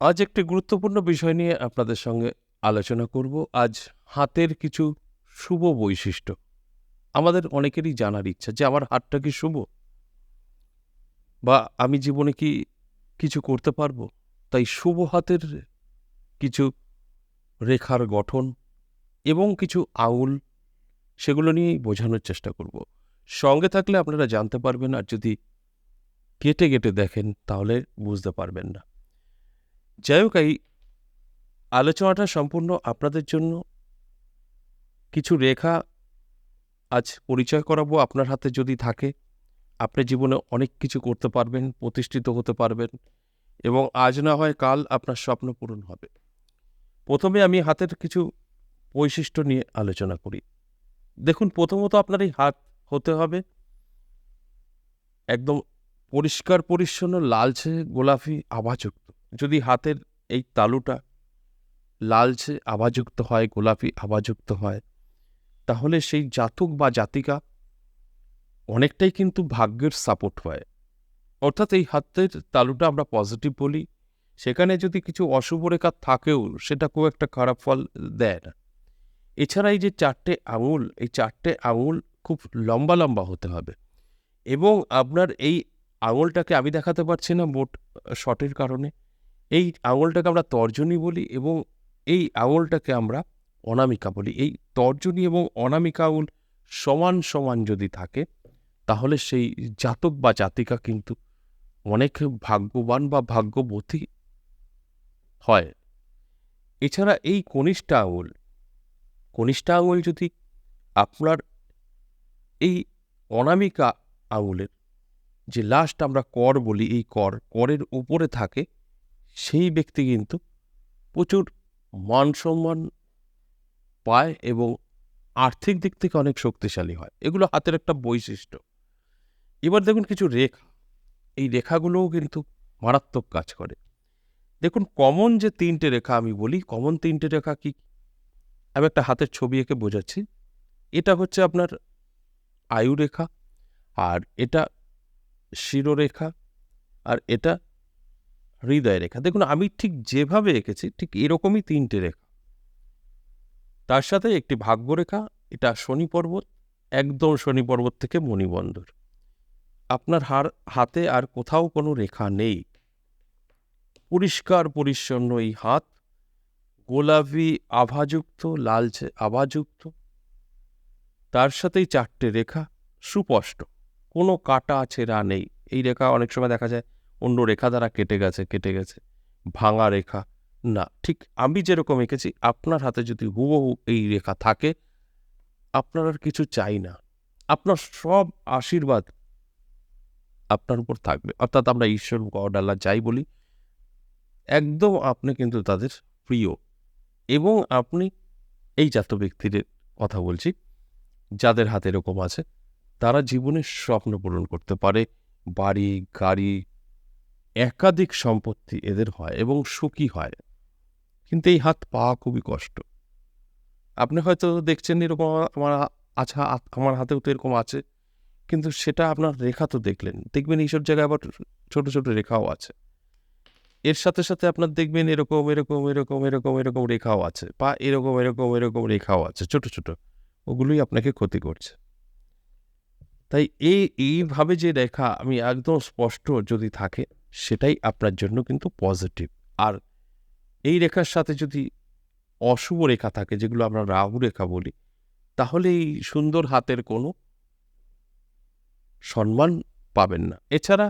আজ একটি গুরুত্বপূর্ণ বিষয় নিয়ে আপনাদের সঙ্গে আলোচনা করব। আজ হাতের কিছু শুভ বৈশিষ্ট্য। আমাদের অনেকেরই জানার ইচ্ছা যে আমার হাতটা কি শুভ? বা আমি জীবনে কি কিছু করতে পারব? তাই শুভ হাতের কিছু রেখার গঠন এবং কিছু আঙুল সেগুলো নিয়েই বোঝানোর চেষ্টা করব। সঙ্গে থাকলে আপনারা জানতে পারবেন আর যদি কেটে কেটে দেখেন তাহলে বুঝতে পারবেন না। যাই হোক এই আলোচনাটা সম্পূর্ণ আপনাদের জন্য। কিছু রেখা আজ পরিচয় করাবো আপনার হাতে যদি থাকে। আপনি জীবনে অনেক কিছু করতে পারবেন, প্রতিষ্ঠিত হতে পারবেন এবং আজ না হয় কাল আপনার স্বপ্ন পূরণ হবে। প্রথমে আমি হাতের কিছু বৈশিষ্ট্য নিয়ে আলোচনা করি। দেখুন, প্রথমত আপনার এই হাত হতে হবে। একদম পরিষ্কার, পরিচ্ছন্ন, লালচে, গোলাপি আভাযুক্ত যদি হাতের এই তালুটা লালচে আভাযুক্ত হয়, গোলাপি আভাযুক্ত হয়, তাহলে সেই জাতক বা জাতিকা অনেকটাই কিন্তু ভাগ্যের সাপোর্ট হয়। অর্থাৎ এই হাতের তালুটা আমরা পজিটিভ বলি, সেখানে যদি কিছু অশুভ রেখা থাকেও, সেটা খুব একটা খারাপ ফল দেয় না। এছাড়া এই যে চারটে আঙুল, এই চারটে আঙুল খুব লম্বা লম্বা হতে হবে এবং আপনার এই আঙুলটাকে আমি দেখাতে পারছি না মোট শটের কারণে। এই আঙুলটাকে আমরা তর্জনী বলি এবং এই আঙুলটাকে আমরা অনামিকা বলি। এই তর্জনী এবং অনামিকা আঙুল সমান সমান যদি থাকে, তাহলে সেই জাতক বা জাতিকা কিন্তু অনেক ভাগ্যবান বা ভাগ্যবতী হয়। এছাড়া এই কনিষ্ঠা আঙুল কনিষ্ঠা আঙুল যদি আপনার এই অনামিকা আঙুলের যে লাস্ট আমরা কর বলি, এই কর, করের উপরে থাকে সেই ব্যক্তি কিন্তু প্রচুর মান সম্মান পায় এবং আর্থিক দিক থেকে অনেক শক্তিশালী হয়। এগুলো হাতের একটা বৈশিষ্ট্য। এবার দেখুন কিছু রেখা। এই রেখাগুলোও কিন্তু মারাত্মক কাজ করে। দেখুন কমন যে তিনটে রেখা আমি বলি, কমন তিনটে রেখা কি? আমি একটা হাতের ছবি এঁকে বোঝাচ্ছি। এটা হচ্ছে আপনার আয়ু রেখা, আর এটা শিরোরেখা, আর এটা হৃদয় রেখা। দেখুন, আমি ঠিক যেভাবে এঁকেছি, ঠিক এরকমই তিনটে রেখা। তার সাথে একটি ভাগ্যরেখা এটা শনি পর্বত, একদম শনি পর্বত থেকে মণিবন্দর। আপনার হার, হাতে আর কোথাও কোনো রেখা নেই। পরিষ্কার, পরিচ্ছন্ন এই হাত, গোলাপি, আভাযুক্ত, লালচে, আভাযুক্ত। তার সাথেই চারটে রেখা, সুস্পষ্ট। কোনো কাটা ছেঁড়া নেই। এই রেখা অনেক সময় দেখা যায় অন্য রেখা দ্বারা কেটে গেছে কেটে গেছে। ভাঙা রেখা। না, ঠিক আমি যেরকম এঁকেছি, আপনার হাতে যদি হুবহু এই রেখা থাকে, আপনার আর কিছু চাই না। আপনার সব আশীর্বাদ আপনার উপর থাকবে। অর্থাৎ আমরা ঈশ্বর গড আল্লাহ যাই বলি, একদম আপনি কিন্তু তাদের প্রিয়। এবং আপনি এই জাত ব্যক্তির কথা বলছি, যাদের হাতে এরকম আছে, তারা জীবনের স্বপ্ন পূরণ করতে পারে, বাড়ি, গাড়ি একাধিক সম্পত্তি এদের হয় এবং সুখী হয়। কিন্তু এই হাত পাওয়া খুবই কষ্ট। আপনি হয়তো দেখছেন এরকম আমার আচ্ছা আমার হাতেও তো এরকম আছে। কিন্তু সেটা আপনার রেখা তো দেখলেন। দেখবেন এইসব জায়গায় আবার ছোট ছোট রেখাও আছে। এর সাথে সাথে আপনার দেখবেন এরকম এরকম এরকম এরকম এরকম রেখাও আছে বা এরকম এরকম এরকম রেখাও আছে, ছোট ছোট। ওগুলোই আপনাকে ক্ষতি করছে। তাই এই, এইভাবে যে রেখা আমি একদম স্পষ্ট যদি থাকে সেটাই আপনার জন্য কিন্তু পজিটিভ আর এই রেখার সাথে যদি অশুভ রেখা থাকে, যেগুলো আমরা রাহু রেখা বলি, তাহলে এই সুন্দর হাতের কোনো সম্মান পাবেন না। এছাড়া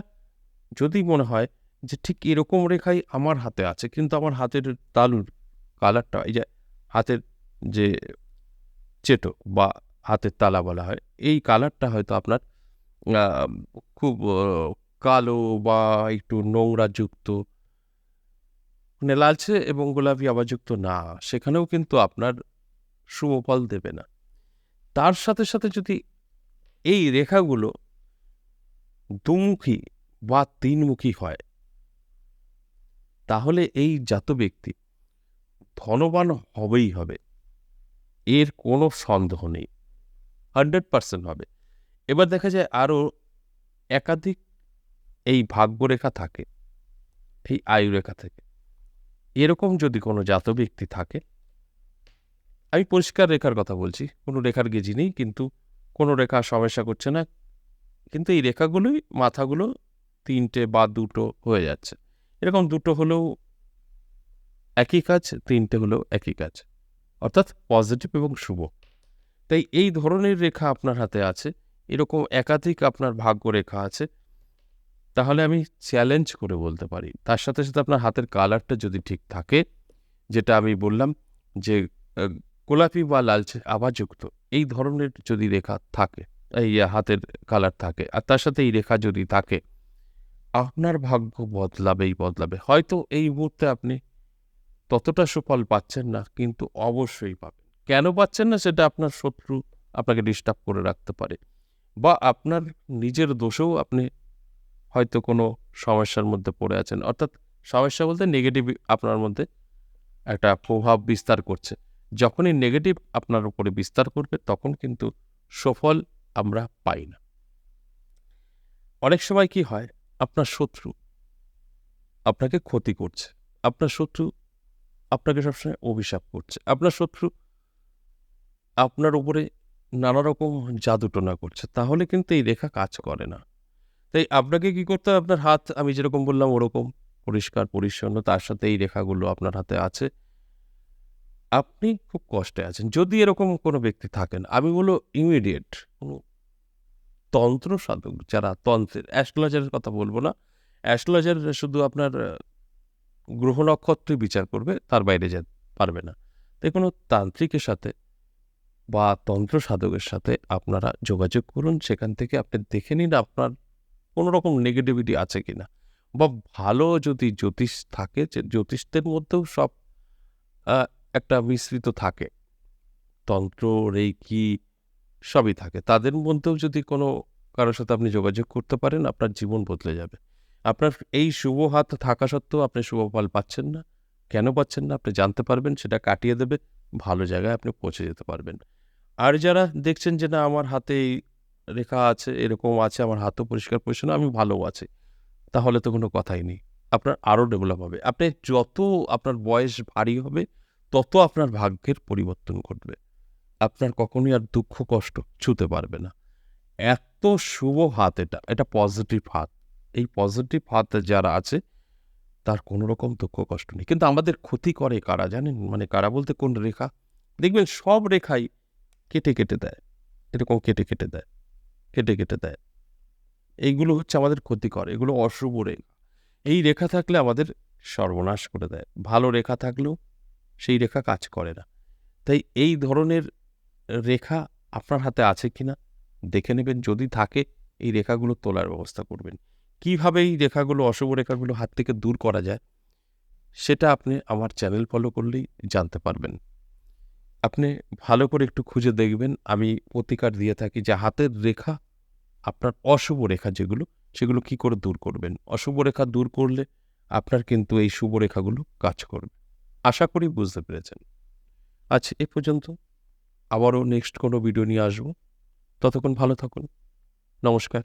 যদি মনে হয় যে ঠিক এরকম রেখাই আমার হাতে আছে, কিন্তু আমার হাতের তালুর কালারটা, এই যে হাতের যে চেটো বা হাতের তালা বলা হয়, এই কালারটা হয়তো আপনার খুব কালো বা একটু নোংরা যুক্ত মানে লালচে এবং গোলাপি আবাযুক্ত না, সেখানেও কিন্তু আপনার শুভফল দেবে না। তার সাথে সাথে যদি এই রেখাগুলো দুমুখী বা তিনমুখী হয়, তাহলে এই জাত ব্যক্তি ধনবান হবেই হবে। এর কোনো সন্দেহ নেই। হান্ড্রেড পার্সেন্ট হবে। এবার দেখা যায় আরও একাধিক এই ভাগ্যরেখা থাকে, এই আয়ুরেখা থেকে। এরকম যদি কোনো জাত ব্যক্তি থাকে, আমি পরিষ্কার রেখার কথা বলছি, কোনো রেখার গেজি নেই, কিন্তু কোনো রেখা সমস্যা করছে না, কিন্তু এই রেখাগুলোই মাথাগুলো তিনটে বা দুটো হয়ে যাচ্ছে। এরকম দুটো হলেও একই কাজ, তিনটে হলেও একই কাজ, অর্থাৎ পজিটিভ এবং শুভ। তাই এই ধরনের রেখা আপনার হাতে আছে, এরকম একাধিক আপনার ভাগ্য রেখা আছে তাহলে আমি চ্যালেঞ্জ করে বলতে পারি। তার সাথে সাথে আপনার হাতের কালারটা যদি ঠিক থাকে, যেটা আমি বললাম যে গোলাপি বা লালচে আভাযুক্ত, এই ধরনের যদি রেখা থাকে, এই হাতের কালার থাকে, আর তার সাথে এই রেখা যদি থাকে, আপনার ভাগ্য বদলাবেই বদলাবে। হয়তো এই মুহূর্তে আপনি ততটা সুফল পাচ্ছেন না, কিন্তু অবশ্যই পাবেন। কেন পাচ্ছেন না সেটা আপনার শত্রু আপনাকে ডিস্টার্ব করে রাখতে পারে, বা আপনার নিজের দোষেও আপনি হয়তো কোনো সমস্যার মধ্যে পড়ে আছেন। অর্থাৎ সমস্যা বলতে নেগেটিভ আপনার মধ্যে একটা প্রভাব বিস্তার করছে। যখনই নেগেটিভ আপনার উপরে বিস্তার করবে, তখন কিন্তু সফল আমরা পাই না। অনেক সময় কি হয়? আপনার শত্রু আপনাকে ক্ষতি করছে। আপনার শত্রু আপনাকে সবসময় অভিশাপ করছে। আপনার শত্রু আপনার উপরে নানা রকম জাদুটনা করছে। তাহলে কিন্তু এই রেখা কাজ করে না। তাই আপনাকে কি করতে হবে? আপনার হাত, আমি যেরকম বললাম ওরকম পরিষ্কার, পরিচ্ছন্ন, তার সাথে এই রেখাগুলো আপনার হাতে আছে। আপনি খুব কষ্টে আছেন। যদি এরকম কোনো ব্যক্তি থাকেন, আমি বলো ইমিডিয়েট কোনো তন্ত্র সাধক, যারা তন্ত্রের অ্যাস্ট্রোলজারের কথা বলব না অ্যাস্ট্রোলজার শুধু আপনার গ্রহ নক্ষত্রই বিচার করবে, তার বাইরে যা পারবে না। তাই কোনো তান্ত্রিকের সাথে বা তন্ত্র সাধকের সাথে আপনারা যোগাযোগ করুন। সেখান থেকে আপনি দেখে নিন আপনার কোনো রকম নেগেটিভিটি আছে কিনা? বা ভালো যদি জ্যোতিষ থাকে, যে জ্যোতিষদের মধ্যেও সব একটা মিশ্রিত থাকে। তন্ত্র রেকি সবই থাকে। তাদের মধ্যেও যদি কোনো কারোর সাথে আপনি যোগাযোগ করতে পারেন, আপনার জীবন বদলে যাবে। আপনার এই শুভ হাত থাকা সত্ত্বেও আপনি শুভ ফল পাচ্ছেন না। কেন পাচ্ছেন না? আপনি জানতে পারবেন, সেটা কাটিয়ে দেবে। ভালো জায়গায় আপনি পৌঁছে যেতে পারবেন। আর যারা দেখছেন যে না, আমার হাতে এই রেখা আছে, এরকম আছে, আমার হাতও পরিষ্কার পরিচ্ছন্ন আমি ভালো আছি। তাহলে তো কোনো কথাই নেই। আপনার আরও ডেভেলপ হবে। আপনি যত আপনার বয়স ভারী হবে, তত আপনার ভাগ্যের পরিবর্তন ঘটবে। আপনার কখনোই আর দুঃখ, কষ্ট ছুতে পারবে না। এত শুভ হাত এটা এটা পজিটিভ হাত। এই পজিটিভ হাত যারা আছে, তার কোনো রকম দুঃখ, কষ্ট নেই। কিন্তু আমাদের ক্ষতি করে কারা জানেন? মানে কারা বলতে কোন রেখা? দেখবেন সব রেখাই কেটে কেটে দেয়। এরকম কেটে কেটে দেয়। কেটে কেটে দেয়। এইগুলো হচ্ছে আমাদের ক্ষতি করে এগুলো অশুভ রেখা। এই রেখা থাকলে আমাদের সর্বনাশ করে দেয়। ভালো রেখা থাকলেও সেই রেখা কাজ করে না। তাই এই ধরনের রেখা আপনার হাতে আছে কিনা দেখে নেবেন। যদি থাকে, এই রেখাগুলো তোলার ব্যবস্থা করবেন। কীভাবে এই রেখাগুলো, অশুভ রেখাগুলো হাত থেকে দূর করা যায়, সেটা আপনি আমার চ্যানেল ফলো করলেই জানতে পারবেন। আপনি ভালো করে একটু খুঁজে দেখবেন। আমি প্রতিকার দিয়ে থাকি যে হাতের রেখা, আপনার অশুভ রেখা যেগুলো, সেগুলো কি করে দূর করবেন? অশুভ রেখা দূর করলে আপনার কিন্তু এই শুভ রেখাগুলো কাজ করবে। আশা করি বুঝতে পেরেছেন। আচ্ছা এ পর্যন্ত। আবারও নেক্সট কোনো ভিডিও নিয়ে আসব। ততক্ষণ ভালো থাকুন। নমস্কার।